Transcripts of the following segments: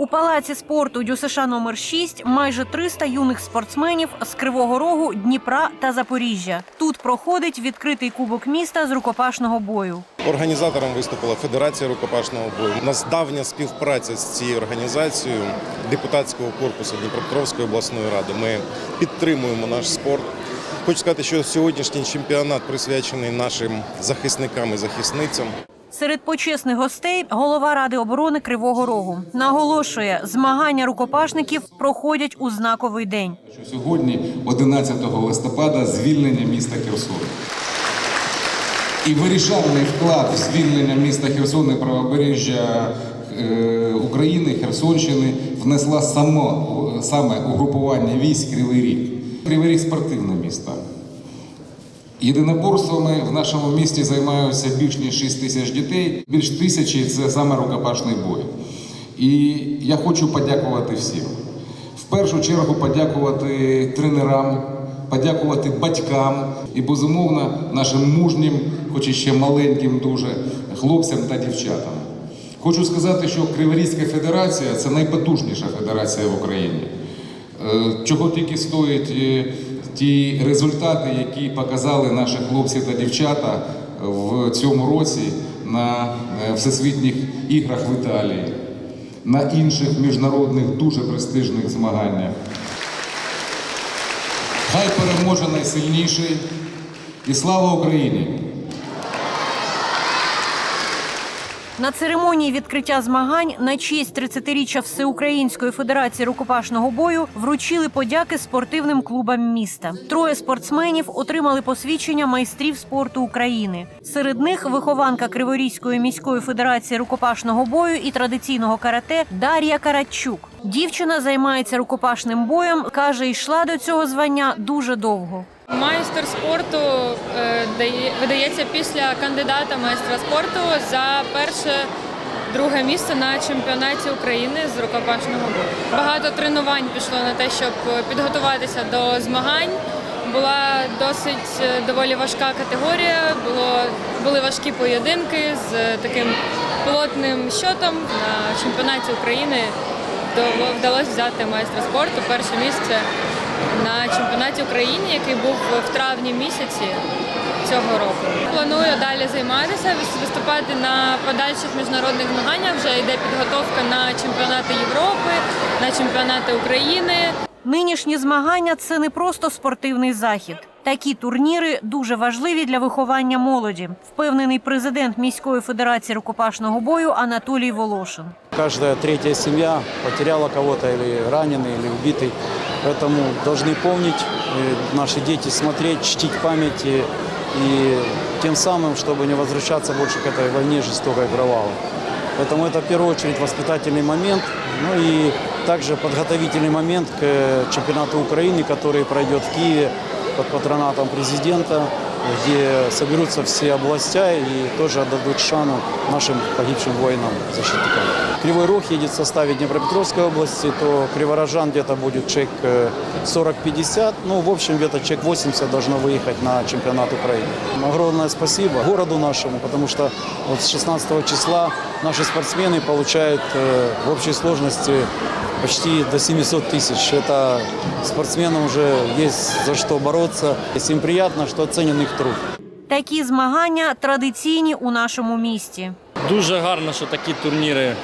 У палаці спорту ДЮСШ номер 6 майже 300 юних спортсменів з Кривого Рогу, Дніпра та Запоріжжя. Тут проходить відкритий кубок міста з рукопашного бою. Організатором виступила Федерація рукопашного бою. У нас давня співпраця з цією організацією депутатського корпусу Дніпропетровської обласної ради. Ми підтримуємо наш спорт. Хочу сказати, що сьогоднішній чемпіонат присвячений нашим захисникам і захисницям. Серед почесних гостей голова ради оборони Кривого Рогу наголошує, змагання рукопашників проходять у знаковий день. сьогодні, 11 листопада, звільнення міста Херсон. І вирішальний вклад в звільнення міста Херсон і правобережжя е, України, Херсонщини внесла само, саме угрупування військ Кривий Ріг. Кривий Ріг спортивне місто. Єдиноборствами в нашому місті займаються більш ніж 6 тисяч дітей, більш тисячі це саме рукопашний бой. І я хочу подякувати всім. В першу чергу подякувати тренерам, подякувати батькам і, безумовно, нашим мужнім, хоч і ще маленьким дуже хлопцям та дівчатам. Хочу сказати, що Криворізька федерація це найпотужніша федерація в Україні. Е, Чого тільки стоять е, ті результати, які показали наші хлопці та дівчата в цьому році на е, всесвітніх іграх в Італії, на інших міжнародних дуже престижних змаганнях. Хай переможе найсильніший і слава Україні! На церемонії відкриття змагань на честь 30-річчя Всеукраїнської федерації рукопашного бою вручили подяки спортивним клубам міста. Троє спортсменів отримали посвідчення майстрів спорту України. Серед них вихованка Криворізької міської федерації рукопашного бою і традиційного карате Дар'я Карачук. Дівчина займається рукопашним боєм. каже, йшла до цього звання дуже довго. Майстер спорту е, видається після кандидата майстра спорту за перше друге місце на чемпіонаті України з рукопашного бою. Багато тренувань пішло на те, щоб підготуватися до змагань. Була досить е, доволі важка категорія. Було були важкі поєдинки з таким плотним щотом на чемпіонаті України. Вдало- Вдалося взяти майстра спорту перше місце на чемпіонаті України, який був в травні місяці цього року. Планую далі займатися, виступати на подальших міжнародних змаганнях. Вже йде підготовка на чемпіонати Європи, на чемпіонати України. Нинішні змагання це не просто спортивний захід. Такі турніри дуже важливі для виховання молоді, впевнений президент міської федерації рукопашного бою Анатолій Волошин. Каждая третья семья потеряла кого-то или раненый, или убитый. Поэтому должны помнить э, наши дети, смотреть, чтить памяти и тем самым, чтобы не возвращаться больше к этой войне жестокой и кровавой. Поэтому это в первую очередь воспитательный момент, ну и также подготовительный момент к э, чемпионату Украины, который пройдет в Киеве под патронатом президента, где соберутся все областя и тоже отдадут шану нашим погибшим воинам-защитникам. Кривой Рог едет в составе Днепропетровской области, то Криворожан где-то будет чек э, 40-50, ну, в общем, где-то чек 80 должно выехать на чемпионат Украины. Огромное спасибо городу нашему, потому что вот с 16 числа наши спортсмены получают э, в общей сложности почти до 700 тысяч. Это спортсменам уже есть за что бороться. Им приятно, что оценен их труд. Такі змагання традиційні у нашому місті. Дуже гарно, що такі турніри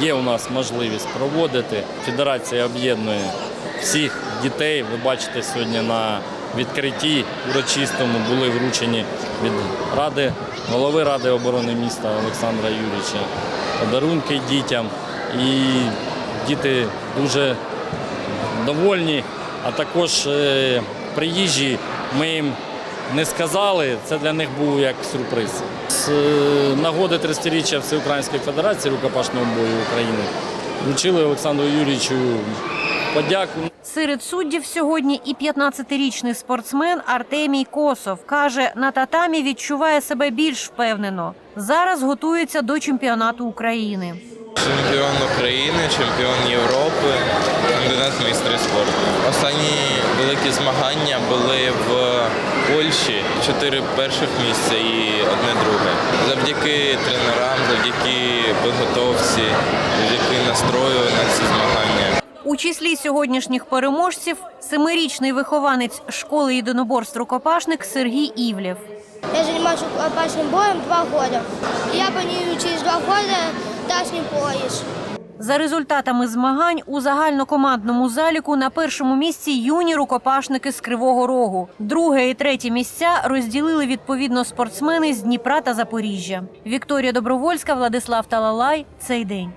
є у нас можливість проводити. Федерація об'єднує всіх дітей. Ви бачите, сьогодні на відкритті урочистому були вручені від ради, голови Ради оборони міста Олександра Юрійовича подарунки дітям. І діти дуже довольні, а також е, приїжджі ми їм не сказали, це для них був як сюрприз. З е, нагоди 30-річчя Всеукраїнської Федерації рукопашного бою України вручили Олександру Юрійовичу подяку. Серед суддів сьогодні і 15-річний спортсмен Артемій Косов каже, на татамі відчуває себе більш впевнено. Зараз готується до чемпіонату України. Чемпіон України, чемпіон Європи, кандидат майстри спорту. Останні великі змагання були в Польщі. Чотири перших місця і одне друге. Завдяки тренерам, завдяки підготовці, завдяки настрою на ці змагання. У числі сьогоднішніх переможців семирічний вихованець школи єдиноборств рукопашник Сергій Івлєв. Я занимаюсь рукопашным боем два года. И я планирую через два года дачный поїзд. За результатами змагань у загальнокомандному заліку на першому місці юні рукопашники з Кривого Рогу. Друге і третє місця розділили відповідно спортсмени з Дніпра та Запоріжжя. Вікторія Добровольська, Владислав Талалай. Цей день.